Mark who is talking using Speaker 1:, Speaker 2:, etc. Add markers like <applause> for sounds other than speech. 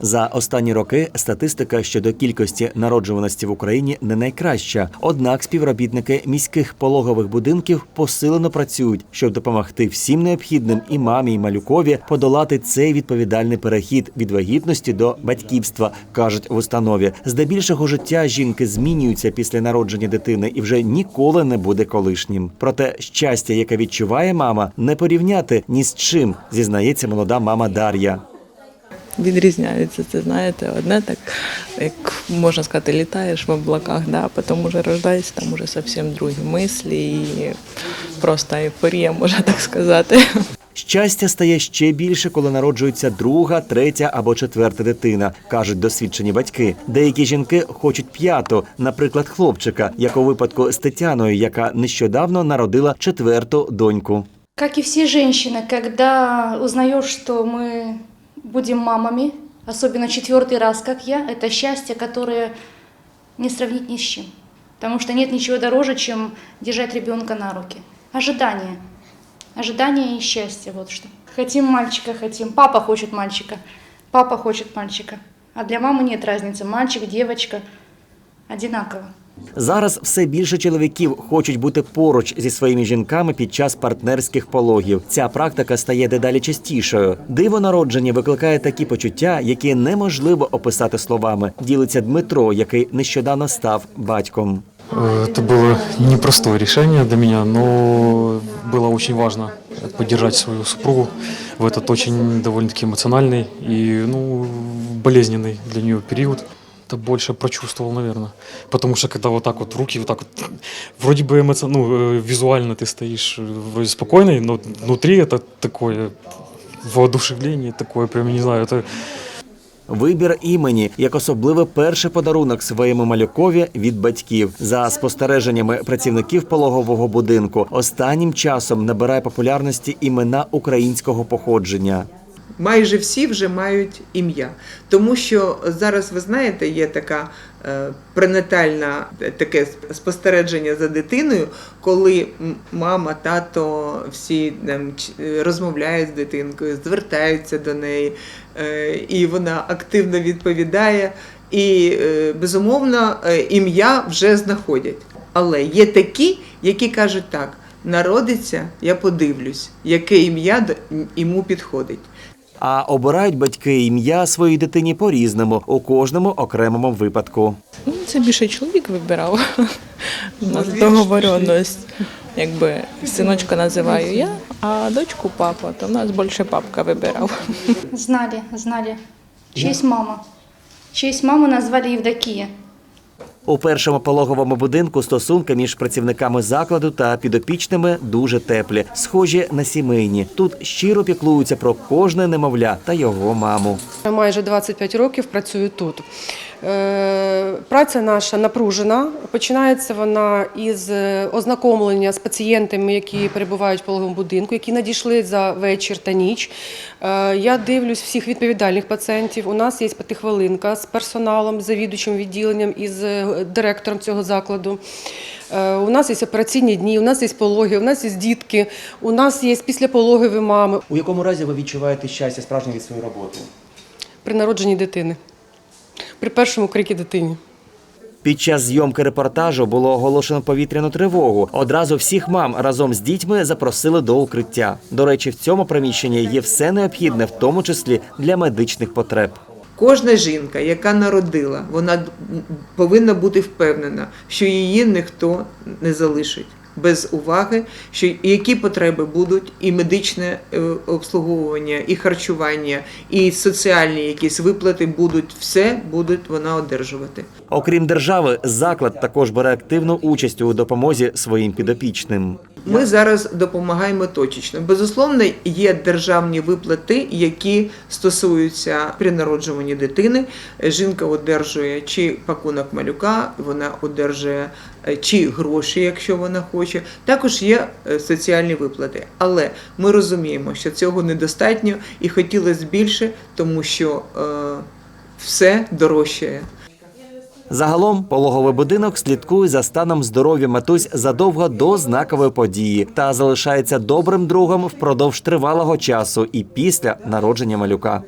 Speaker 1: За останні роки статистика щодо кількості народжуваності в Україні не найкраща. Однак співробітники міських пологових будинків посилено працюють, щоб допомогти всім необхідним і мамі, і малюкові подолати цей відповідальний перехід від вагітності до батьківства, кажуть в установі. Здебільшого життя жінки змінюється після народження дитини і вже ніколи не буде колишнім. Проте щастя, яке відчуває мама, не порівняти ні з чим, зізнається молода мама Дар'я.
Speaker 2: Відрізняються. Це знаєте, одне так, як можна сказати, літаєш в облаках, да, а потім уже рождаєшся, там уже зовсім другі мислі і просто ейфорія, можна так сказати.
Speaker 1: Щастя стає ще більше, коли народжується друга, третя або четверта дитина, кажуть досвідчені батьки. Деякі жінки хочуть п'яту, наприклад, хлопчика, як у випадку з Тетяною, яка нещодавно народила четверту доньку.
Speaker 3: Как и все женщины, когда узнаешь, что мы будем мамами, особенно четвертый раз, как я, это счастье, которое не сравнить ни с чем. Потому что нет ничего дороже, чем держать ребенка на руки. Ожидание. Ожидание и счастье, вот что. Хотим мальчика, хотим. Папа хочет мальчика, папа хочет мальчика. А для мамы нет разницы, мальчик, девочка, одинаково.
Speaker 1: Зараз все більше чоловіків хочуть бути поруч зі своїми жінками під час партнерських пологів. Ця практика стає дедалі частішою. Диво народження викликає такі почуття, які неможливо описати словами. Ділиться Дмитро, який нещодавно став батьком.
Speaker 4: Э, Это было непростое решение для меня, но было очень важно поддержать свою супругу в этот очень довольно-таки эмоциональный и ну, болезненный для нее период. Это больше прочувствовал, наверное. Потому что когда вот так вот руки вот так вот, вроде бы эмоци... ну, э, визуально ты стоишь э, вроде спокойный, но внутри это такое воодушевление, такое прям, не знаю, это
Speaker 1: Вибір імені як особливий перший подарунок своєму малюкові від батьків. За спостереженнями працівників пологового будинку, останнім часом набирає популярності імена українського походження.
Speaker 5: майже всі вже мають ім'я. Тому що зараз, ви знаєте, є така е, пренатальна е, таке спостереження за дитиною, коли мама, тато всі там, е, розмовляють з дитинкою, звертаються до неї, і вона активно відповідає. І, безумовно, ім'я вже знаходять. Але є такі, які кажуть так: народиться, я подивлюсь, яке ім'я йому підходить.
Speaker 1: А обирають батьки ім'я своїй дитині по-різному у кожному окремому випадку.
Speaker 2: Ну, це більше чоловік вибирав. <laughs> У договоренність. Якби синочка називаю я, а дочку папа, то в нас більше папка вибирав.
Speaker 3: Знали, знали. Честь мама. Честь мамы назвали Евдокия.
Speaker 1: У першому пологовому будинку стосунки між працівниками закладу та підопічними дуже теплі, схожі на сімейні. Тут щиро піклуються про кожне немовля та його маму.
Speaker 6: Майже 25 років працюю тут. Е, Праця наша напружена. Починається вона із е, ознакомлення з пацієнтами, які перебувають в пологовому будинку, які надійшли за вечір та ніч. Е, Я дивлюсь всіх відповідальних пацієнтів. У нас є п'ятихвилинка з персоналом, з завідувачем відділенням і з директором цього закладу. У нас є операційні дні, у нас є пологи, у нас є дітки, у нас є післяпологові мами
Speaker 1: У якому разі ви відчуваєте щастя справжнє від своєї роботи?
Speaker 6: при народженні дитини, при першому крикі дитині.
Speaker 1: Під час зйомки репортажу було оголошено повітряну тривогу. Одразу всіх мам разом з дітьми запросили до укриття. До речі, в цьому приміщенні є все необхідне, в тому числі для медичних потреб.
Speaker 5: Кожна жінка, яка народила, вона повинна бути впевнена, що її ніхто не залишить без уваги, що які потреби будуть, і медичне е, обслуговування, і харчування, і соціальні якісь виплати будуть все будуть вона одержувати.
Speaker 1: Окрім держави, заклад також бере активну участь у допомозі своїм підопічним.
Speaker 5: Ми зараз допомагаємо точечно. Безусловно, є державні виплати, які стосуються при народжуванні дитини. Жінка одержує чи пакунок малюка, вона одержує е, чи гроші, якщо вона хоче. Також є е, соціальні виплати. Але ми розуміємо, що цього недостатньо і хотілося більше, тому що е, все дорожчає.
Speaker 1: Загалом пологовий будинок слідкує за станом здоров'я матусь задовго до знакової події та залишається добрим другом впродовж тривалого часу і після народження малюка.